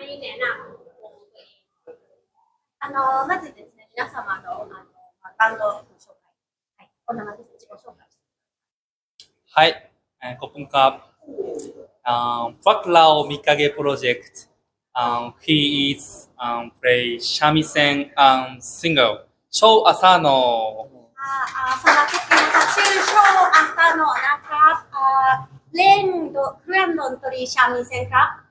ให้แนะนำวงตัวเอง あのまずですね、皆様のあのバンドの紹介。はい、こんな感じで自己紹介して。 はい、えーขอบคุณครับอ่าพวกเรามิกาเกะโปรเจกต์อ่า he is um, play 三味線 um, single โชว์อาซาโน อ่าอ่าสำหรับเพลงนะคะชื่อโชว์อาซาโนะนะครับอ่าเล่นดนเครื่องดนตรีชามิเซนครับ อ่า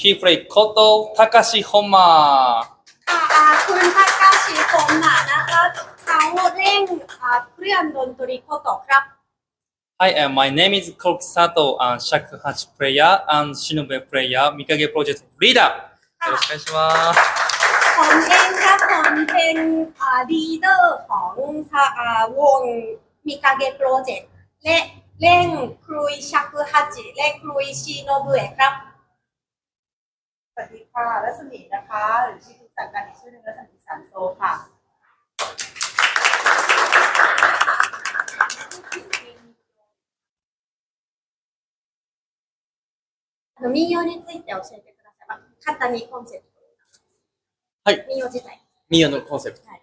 he play โคโตะทาคาชิโฮมะ อ่าอ่าคุณทากาชิโคมะนะครับเขาเล่นอ่าเครื่องดนตรีโคโตะครับ はい uh, my name is Kokusato and 尺八 player and シノベ player ミカゲプロジェクトリーダーよろしくお願いします ผมเองครับผมเป็นอ่าลีดเดอร์ของอ่าวงมิกาเกะโปรเจกต์และเล่นครุยชักฮัจิและครุยชิโนบุเอะครับ สวัสดีค่ะรัศมีนะคะ หรือชื่อคุณสังกัดอีกชื่อหนึงรัศมีสันโซค่ะ あの民謡について教えてください。まあ簡単にコンセプト。はい。民謡自体。民謡のコンセプト。はい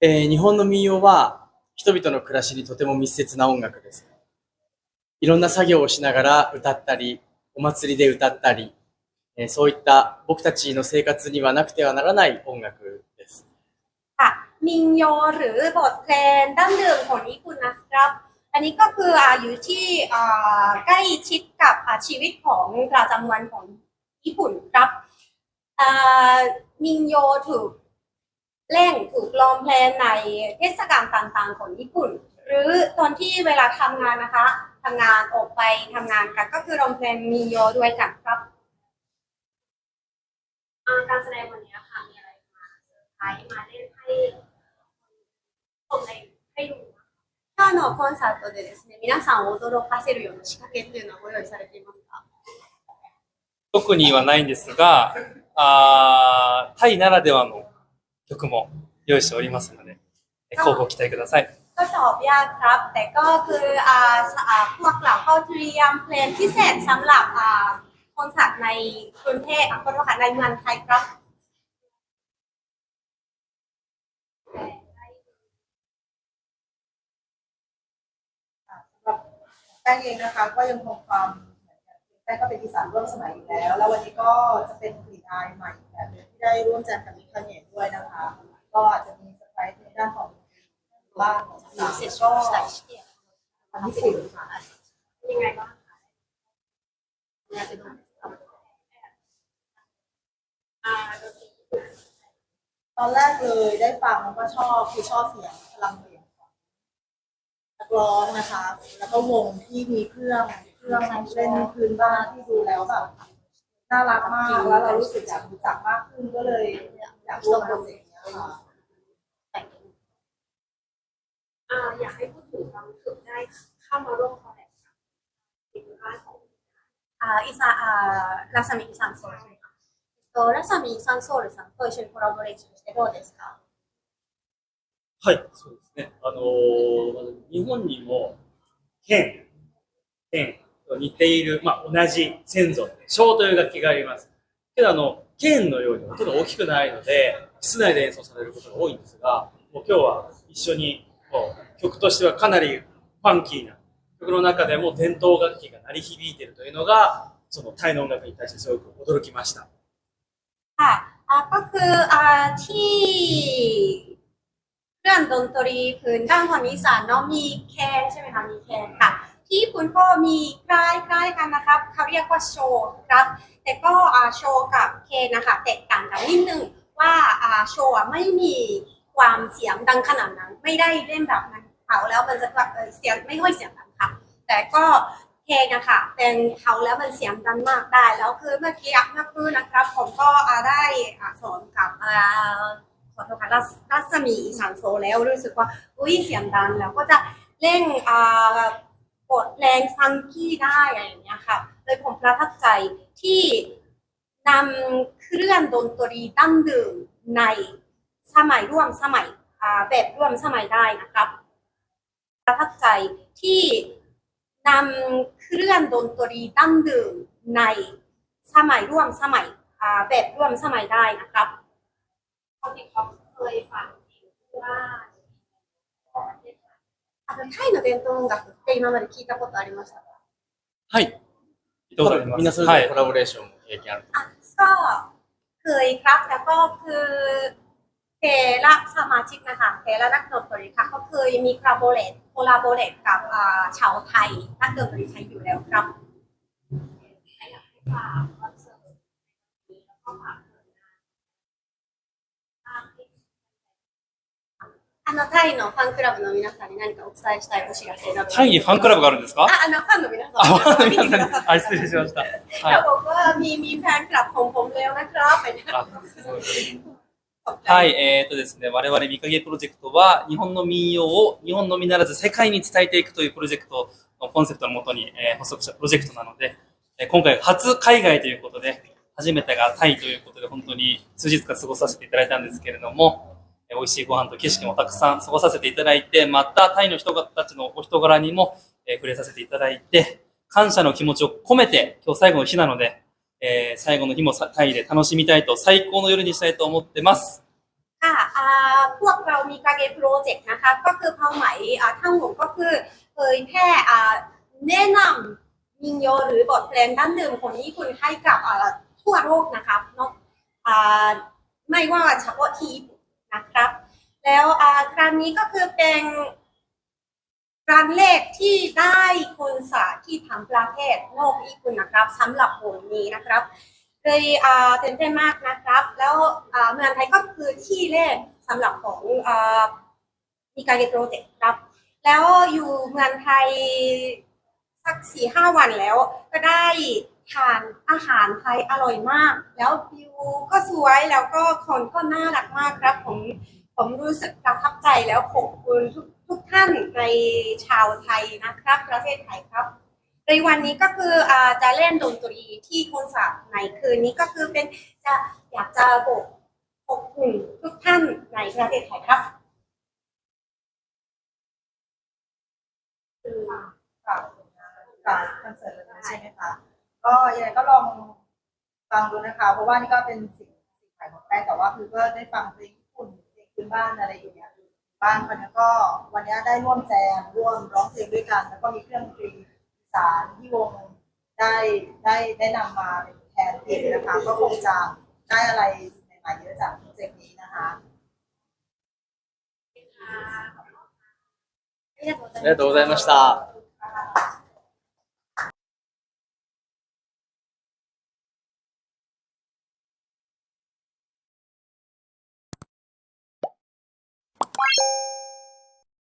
えー日本の民謡は人々の暮らしにとても密接な音楽です。いろんな作業をしながら歌ったり、お祭りで歌ったり、 えーそういった僕たちの生活にはなくてはならない音楽です。 ค่ะมิงโยหรือบทเพลงดั้งเดิมของญี่ปุ่นนะครับ อันนี้ก็คืออ่าอยู่ที่อ่าใกล้ชิดกับอ่าชีวิตของประจำวันของญี่ปุ่นครับอ่ามิงโยถูกเล่นถูกร้องเพลงในเทศกาลต่างๆของญี่ปุ่น หรือตอนที่เวลาทำงานนะคะทำงานออกไปทำงานกันก็คือร้องเพลงมิงโยด้วยกันครับ อ่าการ แสดงวันนี้ค่ะมีอะไรมาเซอร์ไพรส์มาเล่นให้ชมในให้ดู 今日のコンサートでですね、皆さんを驚かせるような仕掛けっていうのはご用意されていますか特にはないんですが、あータイならではの曲も用意しておりますので、え交互期待ください。 ก็ตอบยากครับ แต่ก็คืออ่าสอ่าพวกเราก็เตรียมเพลงพิเศษสำหรับอ่าคอนเสิร์ตในกรุงเทพอ่ะขอโทษค่ะในเมืองไทยครับ แป้งเองนะคะ ก็ยังคงความแป้งก็เป็นอีสานร่วมสมัยอยู่แล้ว แล้ววันนี้ก็จะเป็นกลิ่นอายใหม่แบบนึงที่ได้ร่วมแจมกับมิคาเนะด้วยนะคะ ก็อาจจะมีเซอร์ไพรส์ในด้านของบ้างของสาวก็ทำให้สิ่งค่ะยังไงบ้างคะอ่านตรีตอนแรกเลยได้ฟังแล้วก็ชอบคือชอบเสียงพลังเสียงของักร้องนะคะ แล้วก็วงที่มีเครื่องเครื่องเล่นพื้นบ้านที่ดูแล้วแบบน่ารักมากแล้วเรารู้สึกอยากรู้จักมากขึ้นก็เลยอยากร่วมโปรเจกต์เนี้ยค่ะอ่าอยากให้พูดถึงความรู้สึกได้เข้ามาร่วมคอลแลบกับทีมบ้านของあイサあラサミイサンソウルさんとラサミイサンソウルさんと一緒にเラボレーションしてどうですかはい、そうですね。あのーまず日本にも、剣、剣と似ている、まあ、同じ先祖、小という楽器があります。けど、あの、剣のように音が大きくないので、室内で演奏されることが多いんですが、もう今日は一緒に、こう曲としてはかなりファンキーな、曲の中でも伝統楽器が鳴り響いているというのが、そのタイの音楽に対してすごく驚きました。 ค่ะอ่าก็คืออ่าที่เค รื่องดนตรีพื้นด้านของอีสานเนาะมีแคนใช่ไหมคะมีแคนค่ะ ที่ญี่ปุ่นก็มีคล้ายคล้ายๆกันนะครับเขาเรียกว่าโชว์ครับ แต่ก็โชว์กับเคนนะคะแตกต่างกันนิดนึงว่าโชว์ไม่มีความเสียงดังขนาดนั้น ไม่ได้เล่นแบบนั้นเขาแล้วมันจะแบบเสียงไม่ค่อยเสียงดังค่ะ แต่ก็เพลงอะค่ะเป็นเขาแล้วมันเสียงดังมากได้แล้วคือเมื่อกี้เมื่อคืนนะครับ ผมก็ได้สอนกับ ขอโทษค่ะรัศรัศมีอีสานโซแล้วรู้สึกว่าอุ้ยเสียงดังแล้วก็จะเล่นอ่ากดแรงฟังกี้ได้อะไรอย่างเงี้ยค่ะเลยผมประทับใจที่นำเครื่องดนตรีดั้งเดิมในสมัยร่วมสมัยอ่าแบบร่วมสมัยได้นะครับ ประทับใจที่นำเครื่องดนตรีดั้งเดิมในสสมัยร่วมสมัยอ่าแบบร่วมสมัยได้นะครับ คนที่เขาเคยฟังเพลงที่ว่าของประเทศไทย あのタイの伝統音楽って今まで聞いたことありましたかはい。どうぞありますみんなそれぞはいれコ。ラボレーションも経験ある。 อ่ะก็เคยครับแล้วก็คือแต่ละสมาชิกนะคะแต่ละนักดนตรีค่ะก็เคยมีคาโบเลตโคลาโบเลตกับอ่าชาวไทยนักดนตรีไทยอยู่แล้วครับ ใครอยากให้ฝากค あの、タイのファンクラブの皆さんに何かお伝えしたいお知らせな。タイにファンクラブがあるんですか？あ、あの、ファンの皆さん。あ、ファンの皆さん。あ、失礼しました。はい、僕は、み、み、ファンクラブ、ポンポンレオナクラブみたいな。はい、えっ、ー、とですね、我々見影プロジェクトは、日本の民謡を日本のみならず世界に伝えていくというプロジェクトのコンセプトのもとに、えー、発足したプロジェクトなので、えー、今回初海外ということで、初めてがタイということで、本当に数日間過ごさせていただいたんですけれども、美味しいご飯と景色もたくさん過ごさせていただいて、またタイの人たちのお人柄にも、えー触れさせていただいて、感謝の気持ちを込めて、今日最後の日なので、えー最後の日もさタイで楽しみたいと、最高の夜にしたいと思ってます。 ค่ะอ่าพวกเรามีกาเกโปรเจกต์นะคะ ก็คือเป้าหมายอ่าทั้งหมดก็คือเผยแพร่อ่าแนะนำมินโยหรือบทเพลงดั้งเดิมของญี่ปุ่นให้กับอ่าทั่วโลกนะครับเนาะอ่าไม่ว่าเฉพาะที่ญี่ปุ่น ุ่น นะครับ แล้วครั้งนี้ก็คือเป็นครั้งแรกที่ได้คนสาที่ทำประเทศโลกญี่ปุ่นนะครับสำหรับผมนี้นะครับเลยอ่าตื่นเต้นมากนะครับ แล้วเมืองไทยก็คือที่แรกสำหรับของมีการเรโปรเจกต์ครับ แล้วอยู่เมืองไทยสักสี่ห้าวันแล้วก็ได้ ทานอาหารไทยอร่อยมาก แล้ววิวก็สวยแล้วก็คนก็น่ารักมากครับ ผมผมรู้สึกประทับใจแล้วขอบคุณทุกทุกท่านในชาวไทยนะครับ ประเทศไทยครับ ในวันนี้ก็คืออจะเล่นดนตรีที่คอนเสิร์ตในคืนนี้ก็คือเป็นจะอยากจะบอกขอบคุณทุกท่านในประเทศไทยครับคือกานกับคอนเสิร์ตใช่ไหมคะ ก็ยังไงก็ลองฟังดูนะคะ เพราะว่านี่ก็เป็นสิ่งสิ่งขายของแป้แต่ว่าคือก็ได้ฟังเพลงญี่ปุ่นเพลงพื้นบ้านอะไรอย่างเงี้ยบ้านคนนี้ก็วันนี้ได้ร่วมแจมร่วมร้องเพลงด้วยกัน แล้วก็มีเครื่องดนตรีสารที่วงได้ได้ได้นำมาแทนเพลงนะคะ ก็คงจะได้อะไรใหม่ๆเยอะจากโปรเจกต์นี้นะคะありがとうございました。